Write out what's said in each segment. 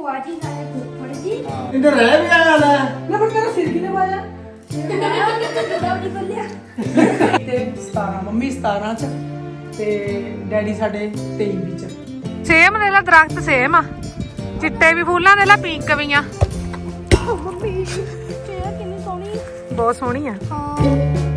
ਭੂਆ ਜੀ ਨਾਲੇ ਫੁੱਫੜ ਜੀ ਇੰਦਰ ਰਹਿ ਵੀ ਆਇਆ ਲੈ। ਨਾ ਪਰ ਤੇਰਾ ਸਿਰ ਕਿਨੇ ਖੋਲਿਆ ਤੇ 17 ਮੰਮੀ 17 ਚ ਤੇ ਡੈਡੀ ਸਾਡੇ 23 ਵਿੱਚ ਸੇਮ ਨੇ ਲਾ ਦਰਖਤ ਸੇਮ ਆ। ਚਿੱਟੇ ਵੀ ਫੁੱਲਾਂ ਦੇ ਲਾ ਪਿੰਕ ਵੀ ਆ। ਮੰਮੀ ਇਹ ਕਿੰਨੀ ਸੋਹਣੀ। ਬਹੁਤ ਸੋਹਣੀ ਆ। ਹਾਂ।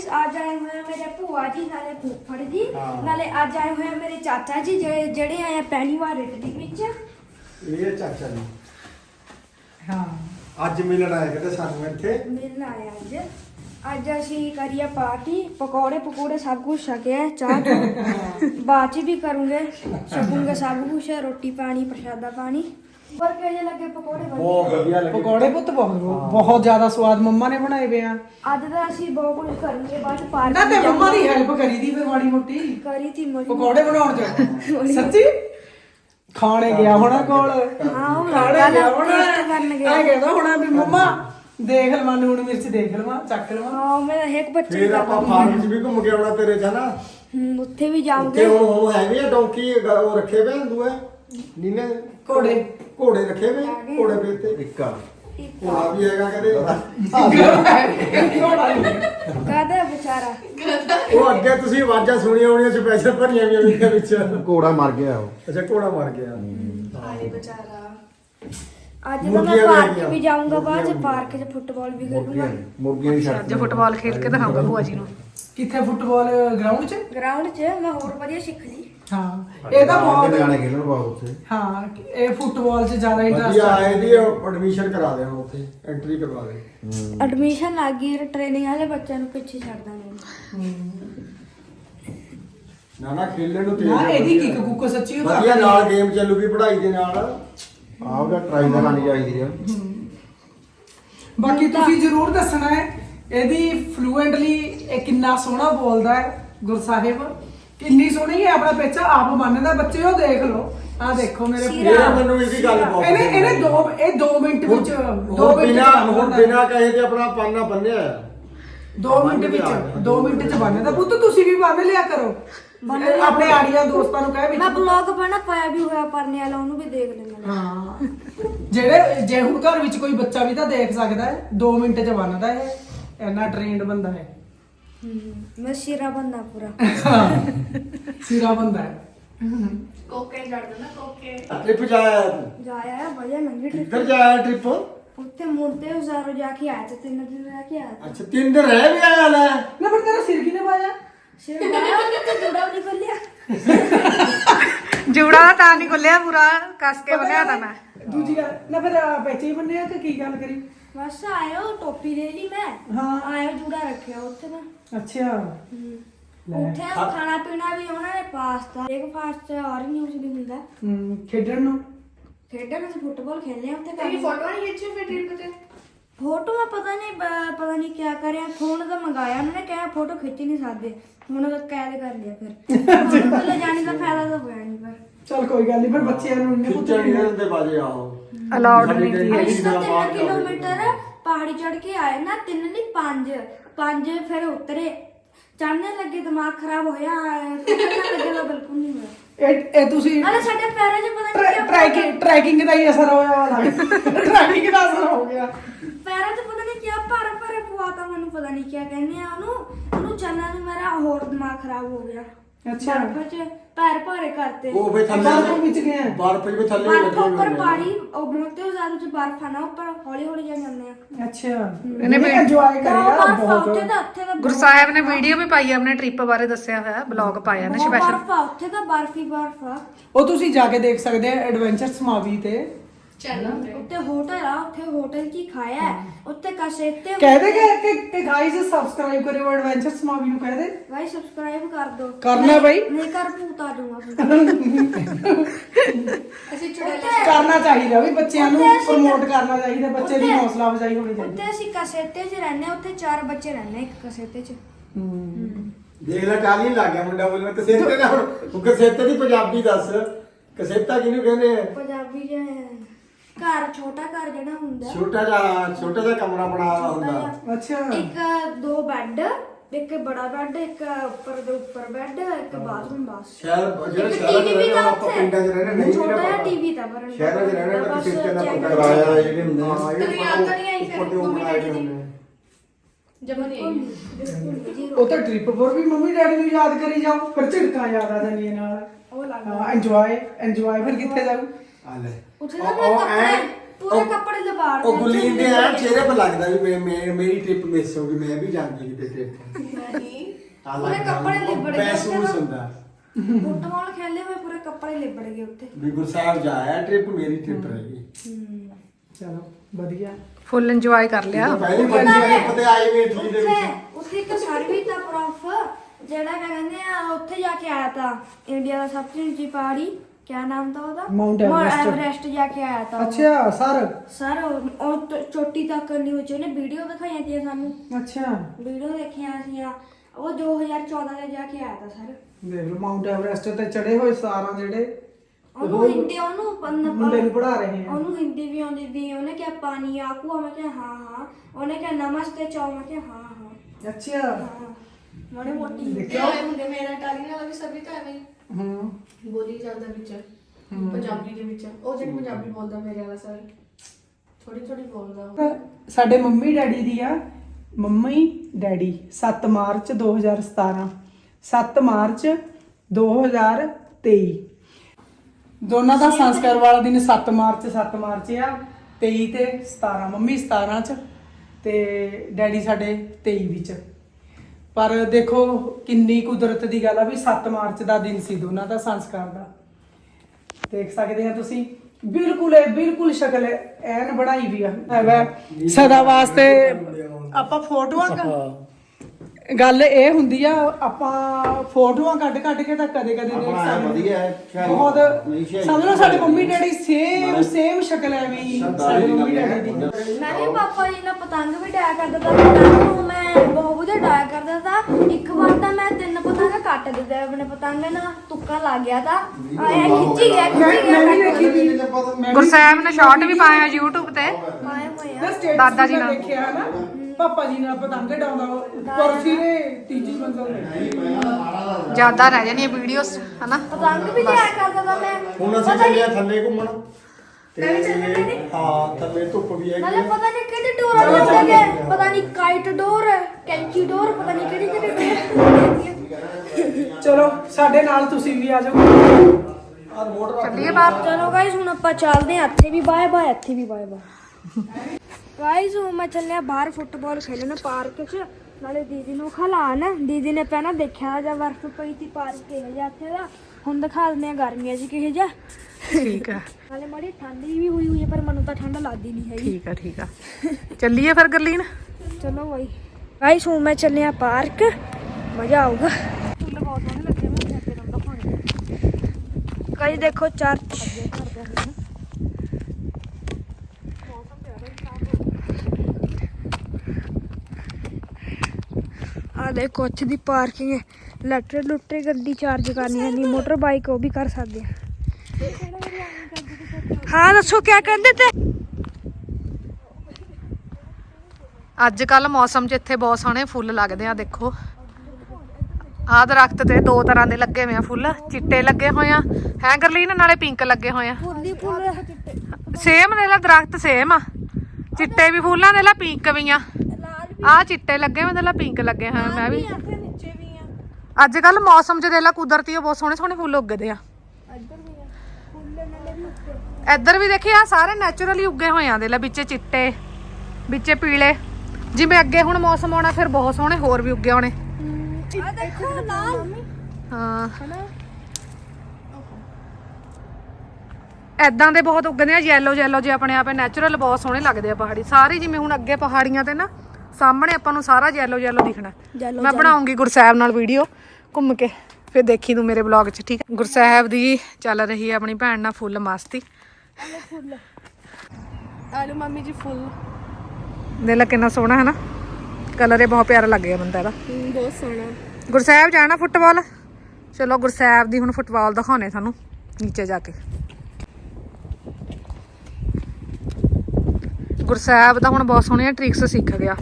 ਗਾਇਸ ਅੱਜ ਆਏ ਹੋਏ ਆ ਮੇਰੇ ਭੂਆ ਜੀ ਨਾਲੇ ਫੁੱਫੜ ਜੀ ਨਾਲੇ ਅੱਜ ਆਏ ਹੋਏ ਆ ਮੇਰੇ ਚਾਚਾ ਜੀ ਜਿਹੜੇ ਜਿਹੜੇ ਆਏ ਆ ਪਹਿਲੀ ਵਾਰ ਇਟਲੀ ਵਿੱਚ। ਇਹ ਚਾਚਾ ਜੀ। ਹਾਂ। ਅੱਜ ਮਿਲਣ ਆਏ ਕਿਤੇ ਸਾਨੂੰ ਇੱਥੇ? ਮਿਲਣ ਆਏ ਅੱਜ। ਅੱਜ ਅਸੀਂ ਕਰੀਏ ਪਾਰਟੀ ਪਕੌੜੇ ਪਕੌੜੇ ਸਭ ਕੁਝ ਛਕਿਆ ਚਾਹ ਚੂਹ। ਬਾਅਦ ਚ ਵੀ ਕਰੂੰਗੇ ਛਕੂੰਗੇ ਸਭ ਕੁਝ ਰੋਟੀ ਪਾਣੀ ਪ੍ਰਸ਼ਾਦਾ ਪਾਣੀ। ਪਰ ਕਿਹੜੇ ਲੱਗੇ ਪਕੌੜੇ ਬਹੁਤ ਵਧੀਆ ਲੱਗੇ। ਪਕੌੜੇ ਪੁੱਤ ਬਹੁਤ ਬਹੁਤ ਜ਼ਿਆਦਾ ਸਵਾਦ ਮੰਮਾ ਨੇ ਬਣਾਏ ਵੇ ਆ। ਅੱਜ ਤਾਂ ਅਸੀਂ ਬਹੁਤ ਕੁਝ ਕਰਾਂਗੇ ਬਾਅਦ ਚ ਪਾਰਟੀ ਨਾ ਤੇ ਮੰਮਾ ਦੀ ਹੈਲਪ ਕਰੀ ਦੀ ਫਿਰ ਮਾੜੀ ਮੋਟੀ। ਕਰੀ ਤੀ ਮੜੀ ਪਕੌੜੇ ਬਣਾਉਣ ਚ ਸੱਚੀ? ਖਾਣੇ ਗਿਆ ਹੋਣਾ ਕੋਲ। ਹਾਂ ਉਹ ਖਾਣੇ ਗਿਆ ਹੋਣਾ। ਐ ਕਹਿੰਦਾ ਹੋਣਾ ਵੀ ਮੰਮਾ ਦੇਖ ਲਵਾਂ ਨੂਣ ਮਿਰਚ ਦੇਖ ਲਵਾਂ ਚੱਕ ਲਵਾਂ। ਹਾਂ ਮੈਂ ਇੱਕ ਬੱਚੇ ਫੇਰ ਆਪਾਂ ਫਾਰਮ 'ਚ ਵੀ ਘੁੰਮ ਕੇ ਆਉਣਾ ਤੇਰੇ ਚ ਹਨਾ ਉੱਥੇ ਵੀ ਜਾਵਾਂਗੇ ਹੁਣ ਉਹ ਹੈਗੇ ਆ ਡੌਂਕੀ ਉਹ ਰੱਖੇ ਵੇ ਦੂਏ। ਨੀਨੇ ਘੋੜੇ। ਘੋੜੇ ਰੱਖੇ ਵੇ ਘੋੜੇ ਪੇ ਤੇ। ਇੱਕਾ ਘੋੜਾ ਵੀ ਹੈਗਾ ਕਦੇ। ਘੋੜਾ ਨੀ। ਕਾਹਦਾ ਵਿਚਾਰਾ? ਉਹ ਅੱਗੇ ਤੁਸੀਂ ਆਵਾਜ਼ਾਂ ਸੁਣੀਆਂ ਹੋਣੀਆਂ ਸਪੈਸ਼ਲ ਭਰੀਆਂ ਵੀ ਉਹਦੇ ਵਿੱਚ। ਘੋੜਾ ਮਰ ਗਿਆ ਉਹ। ਅੱਛਾ ਘੋੜਾ ਮਰ ਗਿਆ। ਅੱਜ ਤਾਂ ਮੈਂ ਪਾਰਕ। ਵੀ ਜਾਊਂਗਾ ਬਾਅਦ ਚ ਪਾਰਕ 'ਚ ਫੁੱਟਬਾਲ ਵੀ ਖੇਡੂੰਗਾ। ਮੁਰਗੀਆਂ ਦੀ ਅੱਜ ਫੁੱਟਬਾਲ ਖੇਡ ਕੇ ਦਿਖਾਉਂਗਾ ਭੂਆ ਜੀ ਨੂੰ। ਕਿੱਥੇ ਫੁੱਟਬਾਲ ਗਰਾਊਂਡ 'ਚ? ਗਰਾਊਂਡ 'ਚ ਮੈਂ ਹੋਰ ਵਧੀਆ ਸਿੱਖ ਲਈ ਹਾਂ। ਇਹ ਤਾਂ ਬਹੁਤ ਨਿਆਣੇ ਖੇਲਣ ਬਹੁਤ ਉੱਥੇ? ਹਾਂ ਇਹ ਫੁੱਟਬਾਲ 'ਚ ਜ਼ਿਆਦਾ ਇੰਟਰਸਟ ਵਧੀਆ ਆ। ਆਏ ਦੀ ਐਡਮਿਸ਼ਨ ਕਰਾ ਦੇ ਹੁਣ ਉੱਥੇ ਐਂਟਰੀ ਕਰਵਾ ਦੇ। ਐਡਮਿਸ਼ਨ ਲੱਗ ਗਈ ਟ੍ਰੇਨਿੰਗ ਵਾਲੇ ਬੱਚਿਆਂ ਨੂੰ ਪਿੱਛੇ ਛੱਡਦਾ ਨਹੀਂ ਨਾ ਨਾ ਖੇਲਣ ਨੂੰ ਤੇਜ਼ ਨਾ ਇਹਦੀ। ਕਿੱਕ ਕੁੱਕ ਸੱਚੀ ਉਹਦਾ ਵਧੀਆ ਨਾਲ ਗੇਮ ਚੱਲੂਗੀ ਪੜ੍ਹਾਈ ਦੇ ਨਾਲ। ਆਹ ਉਹਦਾ ਟਰਾਈ ਦਾ ਕਰਨੀ ਚਾਹੀਦੀ ਆ। ਬਾਕੀ ਤੁਸੀਂ ਜ਼ਰੂਰ ਦੱਸਣਾ ਹੈ ਇਹਦੀ ਫਲੂਐਂਟਲੀ ਇਹ ਕਿੰਨਾ ਸੋਹਣਾ ਬੋਲਦਾ ਹੈ ਗੁਰਸਾਹਿਬ। ਕਿੰਨੀ ਸੋਹਣੀ ਹੈ ਆਪਣਾ ਪੇਚਾ ਆਪ ਮੰਨਦਾ ਬੱਚੇ ਉਹ ਦੇਖ ਲਓ। ਆਹ ਦੇਖੋ ਮੇਰੇ। ਇਹ ਮੈਨੂੰ ਇਹਦੀ ਗੱਲ ਬਹੁਤ ਇਹਨੇ ਇਹਨੇ ਦੋ ਇਹ 2 ਮਿੰਟ ਵਿੱਚ 2 ਹੁਣ ਮਿੰਟ ਬਿਨਾ ਹੁਣ ਬਿਨਾ ਕਹੇ ਤੇ ਆਪਣਾ ਪਾਨਾ ਬੰਨਿਆ ਆ। 2 ਮਿੰਟ ਵਿੱਚ 2 ਮਿੰਟ ਚ ਬੰਨਦਾ। ਪੁੱਤ ਤੁਸੀਂ ਵੀ ਬੰਨ ਲਿਆ ਕਰੋ। ਆਪਣੇ ਆੜੀਆਂ ਦੋਸਤਾਂ ਨੂੰ ਕਹਿ ਮੈਂ ਵਿੱਚ ਬਲੌਗ ਬਣਾ ਪਾਇਆ ਵੀ ਹੋਇਆ ਪਰਨੇ ਵਾਲਾ ਉਹਨੂੰ ਵੀ ਦੇਖ ਲੈਣਾ ਹਾਂ। ਜਿਹੜੇ ਜੇ ਹੁਣ ਘਰ ਵਿੱਚ ਕੋਈ ਬੱਚਾ ਵੀ ਤਾਂ ਦੇਖ ਸਕਦਾ ਹੈ। 2 ਮਿੰਟ ਚ ਬੰਨਦਾ ਹੈ ਇੰਨਾ ਟ੍ਰੇਨਡ ਬੰਦਾ ਹੈ। ਮੈਂ ਸਿਰਾ ਬੰਦਾ ਪੂਰਾ। ਸਿਰਾ ਬੰਦਾ ਹੈ। ਟ੍ਰਿਪ ਜਾਇਆ ਤੂੰ? ਜਾਇਆ ਵਧੀਆ ਲੰਗੀ ਟ੍ਰਿਪ ਕਿੱਧਰ ਜਾਇਆ ਟ੍ਰਿਪ ਉੱਥੇ ਮੁੰਡੇ ਉਜ਼ਾਰੋ ਜਾ ਕੇ ਆਇਆ ਤੇ ਤਿੰਨ ਦਿਨ ਰਹਿ ਕੇ ਆਇਆ ਅੱਛਾ ਤਿੰਨ ਦਿਨ ਰਹਿ ਵੀ ਆਇਆ ਲੈ। ਨਾ ਪਰ ਤੇਰਾ ਸਿਰ ਕਿਨੇ ਪਾਇਆ? ਸਿਰ ਬਾਇਆ ਤੇ ਜੁੜਾ ਨਹੀਂ ਖੋਲਿਆ। ਜੂੜਾ ਤਾਂ ਨਹੀਂ ਖੁੱਲਿਆ ਪੂਰਾ ਕੱਸ ਕੇ ਬੰਨਿਆ ਤਾਂ ਮੈਂ। ਦੂਜੀ ਗੱਲ ਨਾ ਫਿਰ ਅਹ, ਹੀ ਬੰਨਿਆ ਕਿ ਕੀ ਗੱਲ ਕਰੀ? ਬਸ ਆਇਓ ਟੋਪੀ ਲੈ ਲਈ ਮੈਂ। ਹਾਂ। ਆਇਓ ਜੂੜਾ ਰੱਖਿਆ ਉੱਥੇ ਨਾ ਅੱਛਾ। ਉੱਥੇ ਖਾਣਾ ਪੀਣਾ ਵੀ ਉਹਨਾਂ ਨੇ ਪਾਸਤਾ ਬ੍ਰੇਕਫਾਸਟ ਚ ਔਰੇਂਜ ਵੀ ਹੁੰਦਾ। ਹਮ, ਖੇਡਣ ਨੂੰ? ਖੇਡਣ ਅਸੀਂ ਫੁੱਟਬਾਲ ਖੇਡਦੇ ਆ ਉੱਥੇ ਤੇਰੀ ਫੋਟੋ ਨਹੀਂ ਖਿੱਚੀ ਫਿਰ ਟ੍ਰਿਪ ਤੇ? ਫੋਟੋ ਮੈਂ ਪਤਾ ਨਹੀਂ ਬ- ਪਤਾ ਨਹੀਂ ਕਿਆ ਕਰਿਆ। ਫੋਨ ਤਾਂ ਮੰਗਾਇਆ ਉਹਨਾਂ ਕਿਹਾ ਫੋਟੋ ਖਿੱਚ ਹੀ ਨਹੀਂ ਸਕਦੇ। ਹੁਣ ਉਹ ਕੈਦ ਕਰ ਲਿਆ ਫਿਰ। ਲੈ ਜਾਣੇ ਦਾ ਫਾਇਦਾ ਤਾਂ ਹੋਇਆ ਨਹੀਂ ਪਰ। ਚਲ ਕੋਈ ਗੱਲ ਨਹੀਂ ਫਿਰ ਬੱਚਿਆਂ ਨੂੰ ਨਹੀਂ ਖਿੱਚਣ ਨਹੀਂ ਦਿੰਦੇ ਬਾਜੇ ਆਹੋ। ਅਲਾਉਡ ਨਹੀਂ ਅਸੀਂ ਤਾਂ ਤਿੰਨ। ਕਿਲੋਮੀਟਰ ਪਹਾੜੀ ਚੜ ਕੇ ਆਏ ਨਾ ਤਿੰਨ ਨਹੀਂ ਪੰਜ। ਪੰਜ ਫਿਰ ਉਤਰੇ। ਚੜਨੇ ਲੱਗੇ ਦਿਮਾਗ ਖਰਾਬ ਹੋਇਆ ਉਤਰਨਾ ਲੱਗੇ ਤਾਂ ਬਿਲਕੁਲ ਨਹੀਂ ਹੋਇਆ। ਇਹ ਇਹ ਤੁਸੀਂ ਨਾਲੇ ਸਾਡੇ ਪੈਰਾਂ 'ਚ ਪਤਾ ਨਹੀਂ ਟਰੈਕਿੰਗ ਟਰੈਕਿੰਗ ਦਾ ਹੀ ਅਸਰ ਹੋਇਆ ਵਾਲਾ ਟਰੈਕਿੰਗ ਦਾ ਅਸਰ ਹੋ ਗਿਆ। ਪੈਰਾਂ 'ਚ ਪਤਾ ਨਹੀਂ ਕਿਆ ਭਰ ਭਰ ਪਵਾਤਾ ਮੈਨੂੰ ਪਤਾ ਨਹੀਂ ਕਿਆ ਕਹਿੰਦੇ ਆ ਉਹਨੂੰ। ਉਹਨੂੰ ਚੱਲਣ ਨੂੰ ਮੇਰਾ ਹੋਰ ਦਿਮਾਗ ਖਰਾਬ ਹੋ ਗਿਆ। ਅੱਛਾ। ਬਰਫ਼ 'ਚ ਪੈਰ ਭਾਰੇ ਕਰਤੇ। ਉਹ ਫੇ ਬਰਫ਼ ਥੱਲੇ ਵਿੱਚ ਗਏ। ਆ। ਬਰਫ ਵੀ ਥੱਲੇ ਬਰਫ਼ ਲੱਗੇ ਉੱਪਰ। ਪਾਣੀ ਉਹ ਮੋਤੇ ਜ਼ਿਆਦਾ ਚ ਬਰਫ਼ ਆ ਨਾ ਉੱਪਰ ਹੌਲੀ ਹੌਲੀ ਜਾ ਜਾਂਦੇ ਆ। ਅੱਛਾ। ਇਹਨੇ ਇੰਜੋਏ ਕਰਿਆ ਬਰਫ਼ ਉੱਥੇ ਬਹੁਤ। ਉੱਥੇ ਗੁਰਸਾਹਿਬ ਨੇ ਵੀਡੀਓ ਵੀ ਪਾਈ ਆ ਆਪਣੇ ਟ੍ਰਿਪ ਬਾਰੇ ਦੱਸਿਆ ਹੋਇਆ ਬਲੌਗ ਪਾਇਆ ਨੇ ਬਹੁਤ ਸਪੈਸ਼ਲ ਬਰਫ਼ ਆ ਉੱਥੇ ਤਾਂ ਬਰਫ਼ ਹੀ ਬਰਫ਼ ਆ। ਉਹ ਤੁਸੀਂ ਜਾ ਕੇ ਦੇਖ ਸਕਦੇ ਆ ਐਡਵੈਂਚਰ ਸਮਾਵੀ ਤੇ। ਉੱਤੇ। ਹੋਟਲ ਆ ਉੱਥੇ ਹੋਟਲ ਕੀ ਖਾਇਆ ਹੈ। ਉੱਤੇ ਕਸੇਤੇ ਕਹਿ ਦੇ ਕਿ ਕਿ ਕਿ ਗਾਇਸ ਸਬਸਕ੍ਰਾਈਬ ਕਰਿਓ ਐਡਵੈਂਚਰ ਸਮਾਵੀ ਨੂੰ ਕਹਿ ਦੇ। ਭਾਈ ਸਬਸਕ੍ਰਾਈਬ ਕਰ ਦੋ। ਕਰਨਾ ਬਈ। ਨਹੀਂ ਕਰ ਭੂਤ ਆ ਜਾਊਗਾ ਅਸੀਂ ਚੁੜੇਲੇ ਕਰਨਾ ਚਾਹੀਦਾ ਵੀ ਬੱਚਿਆਂ ਨੂੰ ਉੱਥੇ ਅਸੀਂ- ਪ੍ਰਮੋਟ ਕਰਨਾ ਚਾਹੀਦਾ ਬੱਚੇ ਦੀ ਉੱਥੇ- ਹੌਸਲਾ ਅਫਜ਼ਾਈ ਹੋਣੀ ਚਾਹੀਦੀ। ਉੱਤੇ ਅਸੀਂ ਕਸੇਤੇ 'ਚ ਰਹਿੰਦੇ ਹਾਂ, ਉੱਥੇ ਚਾਰ ਬੱਚੇ ਰਹਿੰਦੇ ਆ ਇੱਕ ਕਸੇਤੇ 'ਚ। ਦੇਖ ਲੈ ਕਾਲੀ ਲੱਗ ਗਿਆ ਮੁੰਡਾ ਬੋਲਣਾ ਕਸੇਤੇ ਦਾ ਹੁਣ ਤੂੰ ਕਸੇਤੇ ਦੀ ਪੰਜਾਬੀ ਦੱਸ। ਕਸੇਤਾ ਕਿਹਨੂੰ ਕਹਿੰਦੇ ਆ? ਪੰਜਾਬੀ ਜੇ ਘਰ ਛੋਟਾ ਘਰ ਜਿਹੜਾ ਹੁੰਦਾ ਛੋਟਾ ਜਿਹਾ ਛੋਟਾ ਜਿਹਾ ਕਮਰਾ ਬਣਾਇਆ ਛੋਟਾ ਹੁੰਦਾ। ਜਿਹਾ। ਅੱਛਾ। ਇੱਕ ਦੋ ਬੈੱਡ ਇੱਕ ਬੜਾ ਬੈੱਡ ਇੱਕ ਉੱਪਰ ਦੇ ਉੱਪਰ ਬੈੱਡ ਇੱਕ ਬਾਥਰੂਮ ਬਸ। ਸ਼ਹਿਰ ਜਿਹੜਾ ਸ਼ਹਿਰਾਂ 'ਚ TV ਰਹਿੰਦੇ ਤਾਂ ਆਪਾਂ ਉੱਥੇ। ਪਿੰਡਾਂ 'ਚ ਰਹਿੰਦੇ ਨਹੀਂ ਛੋਟਾ ਜਿਹਾ। TV ਤਾਂ ਪਰ ਸ਼ਹਿਰਾਂ 'ਚ ਰਹਿਣਾ ਬਸ ਕਿਸੇ ਤੇ ਨਾ ਚੈੱਕ ਪਤਾ ਦਾ ਜਿਹੜੇ ਹੁੰਦੇ ਆ ਹਾਂ ਇਹ ਆਦਤ ਨਹੀਂ ਆਈ ਫਿਰ ਉੱਪਰ ਦੇ ਮੰਮੀ ਉੱਪਰ ਆਏ ਡੈਡੀ ਦੀ? ਹੁੰਦੇ ਆ। ਜਮਾ ਨਹੀਂ ਆਈ ਉਹ ਤਾਂ ਟ੍ਰਿਪ ਪਰ ਵੀ ਮੰਮੀ ਡੈਡੀ ਨੂੰ ਯਾਦ ਕਰੀ ਜਾਓ ਫਿਰ ਝਿੜਕਾਂ ਯਾਦ ਆ ਜਾਂਦੀਆਂ ਨਾਲ। ਉਹ ਲੱਗ ਹਾਂ ਇੰਜੋਏ ਇੰਜੋਏ ਫਿਰ ਕਿੱਥੇ ਜਾਊ? ਆ ਲੈ। ਉੱਥੇ ਉਹ- ਤਾਂ ਮੈਂ ਉਹ ਕੱਪੜੇ ਐਂ- ਪੂਰੇ ਉਹ- ਕੱਪੜੇ ਲਵਾੜ ਉਹ ਗੁਲੀਨ ਦੇ ਐਂ ਚਿਹਰੇ 'ਤੇ ਲੱਗਦਾ ਵੀ ਮੈਂ- ਮੈਂ ਮੇਰੀ ਟ੍ਰਿਪ ਮਿਸ ਹੋ ਗਈ ਮੈਂ ਵੀ ਜਾਂਦੀ ਕਿਤੇ ਟ੍ਰਿਪ ਨਹੀਂ। ਆ ਪੂਰੇ ਲੱਗਦਾ ਕੱਪੜੇ ਉਹ ਲਿਬੜ ਗਏ ਮਹਿਸੂਸ ਉੱਥੇ ਹੁੰਦਾ। ਫੁੱਟਬਾਲ ਖੇਲੇ ਹੋਏ ਪੂਰੇ ਕੱਪੜੇ ਲਿਬੜ ਗਏ ਉੱਥੇ। ਵੀ ਗੁਰਸਾਹਿਬ ਜਾਇਆ ਟ੍ਰਿਪ ਮੇਰੀ ਟ੍ਰਿਪ ਰਹਿ ਗਈ। ਚਲੋ ਵਧੀਆ। ਫੁੱਲ ਇੰਜੋਏ ਕਰ ਲਿਆ। ਪਹਿਲੀ ਵਾਰ ਟ੍ਰਿਪ ਤੇ ਆਏ ਵੇ ਇਟਲੀ ਦੇ ਉੱਥੇ ਵਿੱਚ। ਉੱਥੇ ਇੱਕ ਸਰਵਿਸ ਦਾ ਪ੍ਰੂਫ ਜਿਹੜਾ ਕਹਿੰਦੇ ਆ ਉੱਥੇ ਜਾ ਕੇ ਆਇਆ ਤਾਂ ਇੰਡੀਆ ਦਾ ਸਭ ਤੋਂ ਉੱਚੀ ਪਹਾੜੀ। ਕਿਆ ਨਾਮ ਤਾਂ ਉਹਦਾ? Mount Everest। ਐਵਰੈਸਟ ਜਾ ਕੇ ਆਇਆ ਤਾਂ ਉਹ। ਅੱਛਾ ਸਰ। ਸਰ ਉਹ ਉਹ ਚੋਟੀ ਤੱਕ ਨਿਊਜ਼ ਉਹਨੇ ਵੀਡੀਓ ਦਿਖਾਈਆਂ ਸੀ ਸਾਨੂੰ। ਅੱਛਾ। ਵੀਡੀਓ ਦੇਖੀਆਂ ਸੀ ਉਹ 2014 ਦੇ ਜਾ ਕੇ ਆਇਆ ਤਾਂ ਸਰ। ਦੇਖ ਲਓ ਮਾਊਂਟ ਐਵਰੈਸਟ ਤੇ ਚੜੇ ਹੋਏ ਸਾਰਾਂ ਜਿਹੜੇ। ਉਹਨੂੰ ਹਿੰਦੀ ਉਹਨੂੰ ਪੰਨ- ਮੁੰਡੇ ਨੂੰ ਪੜ੍ਹਾ ਰਹੇ ਆ। ਉਹਨੂੰ ਹਿੰਦੀ ਵੀ ਆਉਂਦੀ ਸੀ ਉਹਨੇ ਕਿਹਾ ਪਾਣੀ ਆਕੂਆ ਮੈਂ ਕਿਹਾ ਹਾਂ ਹਾਂ। ਉਹਨੇ ਕਿਹਾ ਨਮਸਤੇ ਚਾਓ ਮੈਂ ਕਿਹਾ ਹਾਂ ਹਾਂ। ਅੱਛਾ। ਹਾਂ। ਮਾੜੀ ਮੋਟੀ। ਹੁੰਦੇ ਮੇਰਾ ਇਟਾਲੀਅਨ ਵਾਲਾ ਵੀ ਸਭ ਤਾਂ ਐਵੇਂ ਹੀ। ਹੂੰ। ਬੋਲੀ ਜਾਂਦਾ ਵਿੱਚ ਪੰਜਾਬੀ ਦੇ ਵਿੱਚ। ਉਹ ਜਿਹੜੀ ਪੰਜਾਬੀ ਬੋਲਦਾ ਮੇਰੇ ਵਾਲਾ ਸਰ ਥੋੜੀ ਥੋੜੀ ਬੋਲਦਾ ਉਹ। ਸਾਡੇ ਮੰਮੀ ਡੈਡੀ ਦੀ ਆ ਮੰਮੀ ਡੈਡੀ 7 ਮਾਰਚ 2017 7 ਮਾਰਚ 2023 ਦੋਨਾਂ ਦਾ ਸੰਸਕਾਰ ਵਾਲਾ ਦਿਨ 7 ਮਾਰਚ 7 ਮਾਰਚ ਆ 23 ਤੇ 17 ਮੰਮੀ 17 ਚ ਤੇ ਡੈਡੀ ਸਾਡੇ 23 ਵਿੱਚ। ਪਰ ਦੇਖੋ ਕਿੰਨੀ ਕੁਦਰਤ ਦੀ ਗੱਲ ਆ ਵੀ 7 ਮਾਰਚ ਦਾ ਦਿਨ ਸੀ ਦੋਨਾਂ ਦਾ ਸੰਸਕਾਰ ਦਾ। ਦੇਖ ਸਕਦੇ ਆ ਤੁਸੀਂ। ਬਿਲਕੁਲ ਇਹ ਬਿਲਕੁਲ ਸ਼ਕਲ ਐਨ ਬਣਾਈ ਵੀ ਆ। ਐਵੇਂ ਸਦਾ ਵਾਸਤੇ ਆਪਾਂ ਫੋਟੋਆਂ ਕ- ਗੱਲ ਇਹ ਹੁੰਦੀ ਆ ਆਪਾਂ ਫੋਟੋਆਂ ਕੱਢ ਕੱਢ ਕੇ ਤਾਂ ਕਦੇ ਕਦੇ ਦੇਖ ਆਪਣਾ ਐਂ ਸਕਦੇ ਵਧੀਆ ਹੈ, ਸ਼ਾਇਦ ਬਹੁਤ ਨਹੀਂ ਸ਼ਾਇਦ। ਸਮਝ ਲਓ ਸਾਡੇ ਮੰਮੀ ਡੈਡੀ ਸੇਮ ਸੇਮ ਸ਼ਕਲ ਹੈ ਵੀ ਸਾਡੇ ਮੰਮੀ ਡੈਡੀ ਦੀ। ਮੈਂ ਵੀ ਪਾਪਾ ਜੀ ਨਾਲ ਪਤੰਗ ਵੀ ਡਾਇਆ ਕਰਦਾ ਤਾ ਪਤੰਗ ਨੂੰ ਮੈਂ ਬਹੁਤ ਕੱਟ ਦਿੱਤੇ ਆਪਣੇ ਪਤੰਗ ਨਾਲ ਤੁੱਕਾ ਲੱਗ ਗਿਆ ਤਾਂ। ਆਇਆ ਖਿੱਚੀ ਗਿਆ ਮੈਂ ਖਿੱਚੀ ਮੈਂ ਵੀ ਗਿਆ ਦੇਖੀ ਸੀ ਮੈਂ ਵੀ ਗੁਰਸੈਮ ਨੇ ਸ਼ਾਰਟ ਵੀ ਪਾਇਆ YouTube ਤੇ। ਆਏ ਹੋਏ ਆ। ਨਾ status ਦਾਦਾ ਜੀ ਤੇ ਮੈਂ ਨਾਲ। ਦੇਖਿਆ ਹੈ। ਨਾ ਪਾਪਾ ਜੀ ਨਾਲ ਪਤੰਗ ਡਾਉਂਦਾ ਉੱਪਰ ਫਿਰੇ ਤੀਜੀ ਮੰਜ਼ਲ ਤੇ ਜ਼ਿਆਦਾ ਰਹਿ ਜਾਣੀਆਂ ਵੀਡੀਓਜ਼ ਹਨਾ? ਪਤੰਗ ਵੀ ਡਾਇਆ ਕਰਦਾ ਤਾ ਮੈਂ। ਹੁਣ ਅਸੀਂ ਪਤਾ ਚੱਲੇ ਆ ਨੀ- ਥੱਲੇ ਘੁੰਮਣ। ਮੈਂ ਵੀ ਚੱਲਣਾ ਨਹੀਂ। ਹਾਂ ਥੱਲੇ ਧੁੱਪ ਵੀ ਹੈਗੀ। ਨਾਲੇ ਹੈ। ਪਤਾ ਨਹੀਂ ਕਿਹੜੀ ਡੋਰ ਆ। ਲੱਗੇ ਪਤਾ ਨਹੀਂ ਕਾਈਟ ਡੋਰ ਕੈਂਚੀ ਡੋਰ ਪਤਾ ਨਹੀਂ ਕਿਹੜੀ ਕਿਹੜੀ ਡੋਰ ਚਲੋ ਸਾਡੇ ਨਾਲ ਤੁਸੀਂ ਵੀ ਆ ਜਾਓ। ਆਹ ਰਿਮੋਟ ਰੱਖ ਚੱਲੀਏ ਬਾਹਰ ਚਲੋ ਗਾਇਸ ਹੁਣ ਆਪਾਂ ਚੱਲਦੇ ਹਾਂ ਇੱਥੇ ਵੀ ਬਾਏ ਬਾਏ ਇੱਥੇ ਵੀ ਬਾਏ ਬਾਏ। ਗਾਇਸ ਹੁਣ ਮੈਂ ਚੱਲਿਆ ਬਾਹਰ ਫੁੱਟਬਾਲ ਖੇਲਣ ਪਾਰਕ 'ਚ। ਨਾਲੇ ਦੀਦੀ ਨੂੰ ਖਲਾਣ। ਦੀਦੀ ਨੇ ਪਹਿਲਾਂ ਦੇਖਿਆ ਜਾਂ ਬਰਫ਼ ਪਈ ਸੀ ਪਾਰਕ ਕਿਹੋ ਜਿਹਾ ਇੱਥੇ ਦਾ। ਹੁਣ ਦਿਖਾ ਦਿੰਦੇ ਆ ਗਰਮੀਆਂ 'ਚ ਕਿਹੋ ਜਿਹਾ। ਠੀਕ ਆ। ਨਾਲੇ ਮਾੜੀ ਠੰਡ ਵੀ ਹੋਈ ਹੋਈ ਹੈ ਪਰ ਮੈਨੂੰ ਤਾਂ ਠੰਡ ਲੱਗਦੀ ਨਹੀਂ ਹੈਗੀ। ਠੀਕ ਆ ਠੀਕ ਆ। ਚੱਲੀਏ ਫਿਰ ਗਰਲੀਨ। ਚਲੋ ਬਾਈ। ਗਾਇਸ ਹੁਣ ਮੈਂ ਚੱਲਿਆ ਪਾਰਕ। ਮਜ਼ਾ ਆਊਗਾ। ਫੁੱਲ ਬਹੁਤ ਸੋਹਣੇ ਲੱਗੇ ਮੈਂ ਅੱਗੇ ਤੋਂ ਦਿਖਾਉਣੇ ਗਾਇਸ ਦੇਖੋ ਚਰਚ ਆ ਦੇਖੋ ਅੱਛੀ ਦੀ ਪਾਰਕਿੰਗ ਹੈ। ਲੈਟਰ ਲੁੱਟੇ ਗੱਡੀ ਚਾਰਜ ਕਰਨੀ ਹੈ ਨਹੀਂ ਮੋਟਰ ਬਾਈਕ ਉਹ ਵੀ ਕਰ ਸਕਦੇ ਆ। ਹਾਂ ਦੱਸੋ ਕੀ ਕਹਿੰਦੇ ਤੇ? ਅੱਜ ਕੱਲ ਮੌਸਮ 'ਚ ਇੱਥੇ ਬਹੁਤ ਸੋਹਣੇ ਫੁੱਲ ਲੱਗਦੇ ਆ ਦੇਖੋ। ਆਹ ਦਰਖਤ ਤੇ ਦੋ ਤਰ੍ਹਾਂ ਦੇ ਲੱਗੇ ਹੋਏ ਆ ਫੁੱਲ ਚਿੱਟੇ ਲੱਗੇ ਹੋਏ ਆ। ਹੈ ਗਰਲੀਨ? ਨਾਲੇ ਪਿੰਕ ਲੱਗੇ ਹੋਏ ਆ। ਫੁੱਲੀ ਫੁੱਲ। ਸੇਮ ਦੇ ਲਾ ਦਰਖਤ ਸੇਮ ਆ। ਚਿੱਟੇ ਵੀ ਫੁੱਲਾਂ ਦੇ ਲਾ ਪਿੰਕ ਵੀ ਆ। ਆ। ਚਿੱਟੇ ਲੱਗੇ ਹੋਏ ਦੇ ਲਾ ਪਿੰਕ ਲੱਗੇ ਹੋਏ ਆ, ਮੈਂ ਵੀ। ਅੱਜ ਕੱਲ ਮੌਸਮ 'ਚ ਦੇ ਲਾ ਕੁਦਰਤੀ ਬਹੁਤ ਸੋਹਣੇ ਸੋਹਣੇ ਫੁੱਲ ਉੱਗਦੇ ਆ। ਇੱਧਰ ਵੀ ਦੇਖੀ ਆ ਸਾਰੇ ਨੈਚੁਰਲੀ ਉੱਗੇ ਹੋਏ ਆ ਦੇ ਲੈ ਵਿੱਚੇ ਚਿੱਟੇ ਵਿੱਚੇ ਪੀਲੇ। ਜਿਵੇਂ ਅੱਗੇ ਹੁਣ ਮੌਸਮ ਆਉਣਾ ਫਿਰ ਬਹੁਤ ਸੋਹਣੇ ਹੋਰ ਵੀ ਉੱਗੇ ਹੋਣੇ। ਆ ਦੇਖੋ ਲਾਲ। ਹਾਂ। ਹਨਾ? ਐਦਾਂ ਦੇ ਬਹੁਤ ਉੱਗਦੇ ਆ ਯੈਲੋ ਯੈਲੋ ਜੇ ਆਪਣੇ ਆਪੇ ਨੈਚੁਰਲ ਬਹੁਤ ਸੋਹਣੇ ਲੱਗਦੇ ਆ ਪਹਾੜੀ। ਸਾਰੇ ਜਿਵੇਂ ਹੁਣ ਅੱਗੇ ਪਹਾੜੀਆਂ ਤੇ ਨਾ ਸਾਹਮਣੇ ਆਪਾਂ ਨੂੰ ਸਾਰਾ ਯੈਲੋ ਯੈਲੋ ਦਿਖਣਾ। Yellow, ਮੈਂ ਬਣਾਉਂਗੀ ਗੁਰਸਾਹਿਬ ਨਾਲ ਵੀਡੀਓ ਘੁੰਮ ਕੇ ਫਿਰ ਦੇਖੀ ਤੂੰ ਮੇਰੇ ਵਲੌਗ 'ਚ ਠੀਕ ਹੈ ਗੁਰਸਾਹਿਬ ਦੀ ਚੱਲ ਰਹੀ ਹੈ ਆਪਣੀ ਭੈਣ ਨਾਲ ਫੁੱਲ ਮਸਤੀ। ਆਲੂ ਮੰਮੀ ਜੀ ਫੁੱਲ। ਦੇਖ ਲੈ ਕਿੰਨਾ ਸੋਹਣਾ ਹੈ ਨਾ ਕਲਰ ਇਹ ਬਹੁਤ ਪਿਆਰਾ ਲੱਗ ਗਿਆ ਬੰਦਾ ਇਹਦਾ। ਬਹੁਤ ਸੋਹਣਾ। ਗੁਰਸਾਹਿਬ ਜਾਣਾ ਫੁੱਟਬਾਲ? ਚਲੋ ਗੁਰਸਾਹਿਬ ਦੀ ਹੁਣ ਫੁੱਟਬਾਲ ਦਿਖਾਉਣੇ ਤੁਹਾਨੂੰ ਨੀਚੇ ਜਾ ਕੇ। ਗੁਰਸਾਹਿਬ ਦਾ ਹੁਣ ਬਹੁਤ ਸੋਹਣੀਆਂ ਟ੍ਰਿਕਸ ਸਿੱਖ ਗਿਆ।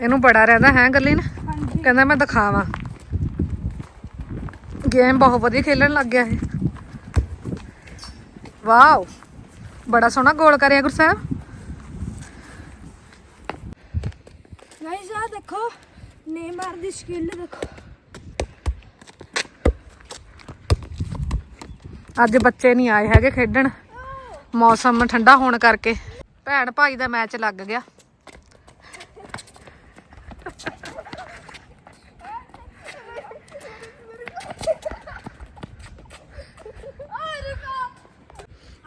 ਇਹਨੂੰ ਬੜਾ ਰਹਿੰਦਾ ਹੈ ਗੱਲੀ ਨਾ ਕਹਿੰਦਾ ਮੈਂ ਦਿਖਾਵਾਂ। ਗੇਮ ਬਹੁਤ ਵਧੀਆ ਖੇਲਣ ਲੱਗ ਗਿਆ ਇਹ। ਵਾਓ ਬੜਾ ਸੋਹਣਾ ਗੋਲ ਕਰਿਆ ਗੁਰਸਾਹਿਬ ਗਾਇਸ ਆ ਦੇਖੋ, ਨੇਮਾਰ ਦੀ ਸਕਿੱਲ ਦੇਖੋ। ਅੱਜ ਬੱਚੇ ਨਹੀਂ ਆਏ ਹੈਗੇ ਖੇਡਣ। ਮੌਸਮ ਠੰਡਾ ਹੋਣ ਕਰਕੇ। ਭੈਣ ਭਾਈ ਦਾ ਮੈਚ ਲੱਗ ਗਿਆ।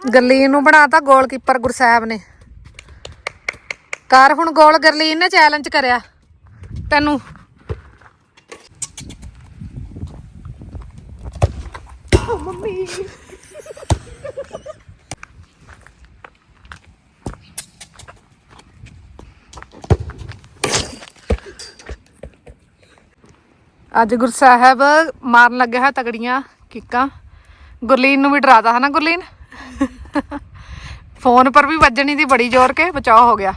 ਗਰਲੀਨ ਨੂੰ ਬਣਾਤਾ ਗੋਲਕੀਪਰ ਗੁਰਸਾਹਿਬ ਨੇ। ਕਰ ਹੁਣ ਗੋਲ ਗਰਲੀਨ ਨੇ ਚੈਲੰਜ ਕਰਿਆ। ਤੈਨੂੰ। ਅੱਜ ਗੁਰਸਾਹਿਬ ਮਾਰਨ ਲੱਗਿਆ ਹੈ ਤਗੜੀਆਂ ਕਿੱਕਾਂ। ਗੁਰਲੀਨ ਨੂੰ ਵੀ ਡਰਾਦਾ ਹੈ ਨਾ ਗੁਰਲੀਨ? ਫੋਨ ਪਰ ਵੀ ਵੱਜਣੀ ਦੀ ਬੜੀ ਜ਼ੋਰ ਕੇ ਬਚਾਅ ਹੋ ਗਿਆ।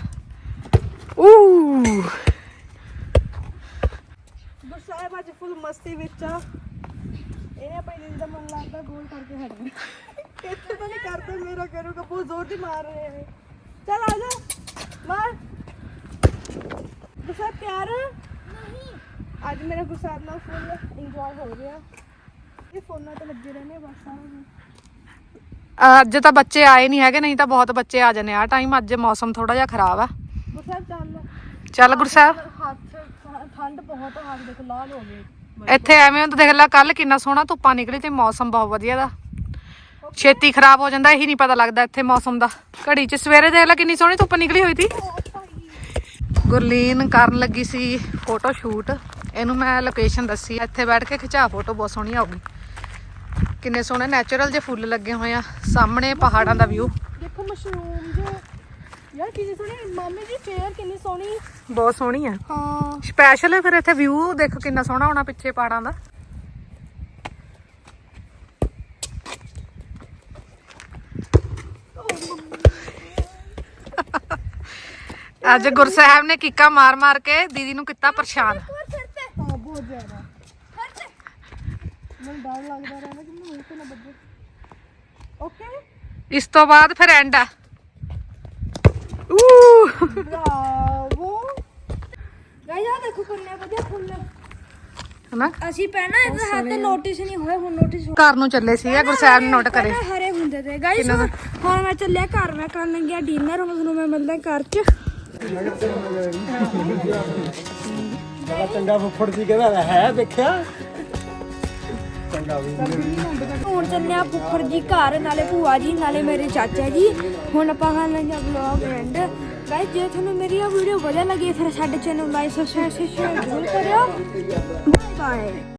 ਊ ਗੁਰਸਾਹਿਬ ਅੱਜ ਫੁੱਲ ਮਸਤੀ ਵਿੱਚ ਆ। ਇਹ ਪਹਿਲੇ ਦਾ ਮਨ ਲੱਗਦਾ ਗੋਲ ਕਰਕੇ ਹਟ ਗਿਆ। ਇੱਥੇ ਤਾਂ ਨਹੀਂ ਕਰਦੇ ਮੇਰਾ ਕਰੂਗਾ ਬਹੁਤ ਜ਼ੋਰ ਦੀ ਮਾਰ ਰਹੇ ਹੈ ਚੱਲ ਆ ਜਾ ਮਾਰ। ਗੁਰਸਾਹਿਬ ਪਿਆਰ ਨਹੀਂ। ਅੱਜ ਮੇਰਾ ਗੁਰਸਾਹਿਬ ਨਾਲ ਫੁੱਲ ਇੰਜੋਏ ਹੋ ਰਿਹਾ ਇਹ ਫੋਨਾਂ ਤੇ ਲੱਗੇ ਰਹਿੰਦੇ ਆ ਬਸ ਸਾਰਾ ਦਿਨ ਅੱਜ ਤਾਂ ਬੱਚੇ ਆਏ ਨਹੀਂ ਹੈਗੇ ਨਹੀਂ ਤਾਂ ਬਹੁਤ ਬੱਚੇ ਆ ਜਾਂਦੇ ਆ। ਟਾਈਮ ਅੱਜ ਮੌਸਮ ਥੋੜਾ ਜਿਹਾ ਖਰਾਬ ਆ। ਚੱਲ। ਚੱਲ ਗੁਰਸਾਹਿਬ ਹੱਥ ਠੰਡ ਬਹੁਤ ਆ, ਹੱਥ ਦੇਖੋ ਲਾਲ ਹੋ ਗਏ। ਇੱਥੇ ਐਵੇਂ ਹੁੰਦਾ ਦੇਖ ਲੈ ਕੱਲ ਕਿੰਨਾ ਸੋਹਣਾ ਧੁੱਪਾਂ ਨਿਕਲੀ ਤੇ ਮੌਸਮ ਬਹੁਤ ਵਧੀਆ ਦਾ। ਛੇਤੀ ਖਰਾਬ ਹੋ ਜਾਂਦਾ ਇਹੀ ਨਹੀਂ ਪਤਾ ਲੱਗਦਾ ਇੱਥੇ ਮੌਸਮ ਦਾ। ਘੜੀ ਚ ਸਵੇਰੇ ਦੇਖ ਲੈ ਕਿੰਨੀ ਸੋਹਣੀ ਧੁੱਪ ਨਿਕਲੀ ਹੋਈ ਸੀ। ਗੁਰਲੀਨ ਕਰਨ ਲੱਗੀ ਸੀ ਫੋਟੋ ਸ਼ੂਟ। ਇਹਨੂੰ ਮੈਂ ਲੋਕੇਸ਼ਨ ਦੱਸੀ ਇੱਥੇ ਬੈਠ ਕੇ ਖਿਚਾ ਫੋਟੋ ਬਹੁਤ ਸੋਹਣੀ ਆਊਗੀ ਕਿੰਨੇ ਸੋਹਣੇ ਨੈਚੁਰਲ ਜੇ ਫੁੱਲ ਲੱਗੇ ਹੋਏ ਆ ਸਾਹਮਣੇ ਪਹਾੜਾਂ ਦਾ ਵਿਊ ਦੇਖੋ ਮਸ਼ਰੂਮ ਜੋ ਯਾਰ ਕਿੰਨੀ ਸੋਹਣੀ ਮਾਮੀ ਦੀ ਚੇਅਰ ਕਿੰਨੀ ਸੋਹਣੀ ਬਹੁਤ ਸੋਹਣੀ ਆ। ਹਾਂ। ਸਪੈਸ਼ਲ ਹੈ ਫਿਰ ਇੱਥੇ ਵਿਊ ਦੇਖੋ ਕਿੰਨਾ ਸੋਹਣਾ ਹੋਣਾ ਪਿੱਛੇ ਪਹਾੜਾਂ ਦਾ। ਅੱਜ ਗੁਰਸਾਹਿਬ ਨੇ ਕਿੱਕਾ ਮਾਰ ਮਾਰ ਕੇ ਦੀਦੀ ਨੂੰ ਕੀਤਾ ਪਰੇਸ਼ਾਨ। ਹਾਂ ਬਹੁਤ ਜ਼ਿਆਦਾ। ਮੈਨੂੰ ਡਰ ਲੱਗਦਾ ਰਹਿੰਦਾ ਕਿ ਮੈਨੂੰ ਮੂੰਹ ਤੇ ਨਾ ਵੱਜੇ ਓਕੇ ਇਸ ਤੋਂ ਬਾਅਦ ਫਿਰ ਐਂਡ ਆ। ਬ੍ਰਾਵੋ ਗਾਇਸ ਆ ਦੇਖੋ ਕਿੰਨੇ ਵਧੀਆ ਫੁੱਲ ਹਨਾ? ਅਸੀਂ ਪਹਿਲਾਂ ਇਹਦੇ ਹੱਥ ਨੋਟਿਸ ਨਹੀਂ ਹੋਇਆ ਹੁਣ ਨੋਟਿਸ ਘਰ ਨੂੰ ਚੱਲੇ ਸੀ ਇਹ ਗੁਰਸਾਹਿਬ ਨੇ ਨੋਟ ਕਰੇ। ਹਰੇ ਹੁੰਦੇ ਤੇ। ਗਾਇਸ ਹੁਣ ਮੈਂ ਚੱਲਿਆ ਘਰ ਮੈਂ ਕਰਨ ਲੱਗਿਆ ਡਿਨਰ ਹੁਣ ਤੁਹਾਨੂੰ ਮੈਂ ਮਿਲਦਾ ਘਰ 'ਚ। ਬੜਾ ਚੰਗਾ ਫੁੱਫੜ ਜੀ ਕਹਿੰਦਾ ਹੈ ਦੇਖਿਆ? ਚੰਗਾ ਵੀ ਹੁਣ ਚੱਲਿਆ ਫੁੱਫੜ ਜੀ ਘਰ ਨਾਲੇ ਭੂਆ ਜੀ ਨਾਲੇ ਮੇਰੇ ਚਾਚਾ ਜੀ। ਹੁਣ ਆਪਾਂ ਖਾਣ ਲੱਗੇ ਵਲੌਗ ਐਂਡ ਗਾਇਸ ਜੇ ਤੁਹਾਨੂੰ ਮੇਰੀ ਇਹ ਵੀਡੀਓ ਵਧੀਆ ਲੱਗੀ, ਫਿਰ ਸਾਡੇ ਚੈਨਲ ਨੂੰ ਲਾਈਕ ਸਬਸਕ੍ਰਾਈਬ ਸ਼ੇਅਰ ਜ਼ਰੂਰ ਕਰਿਓ। Bye bye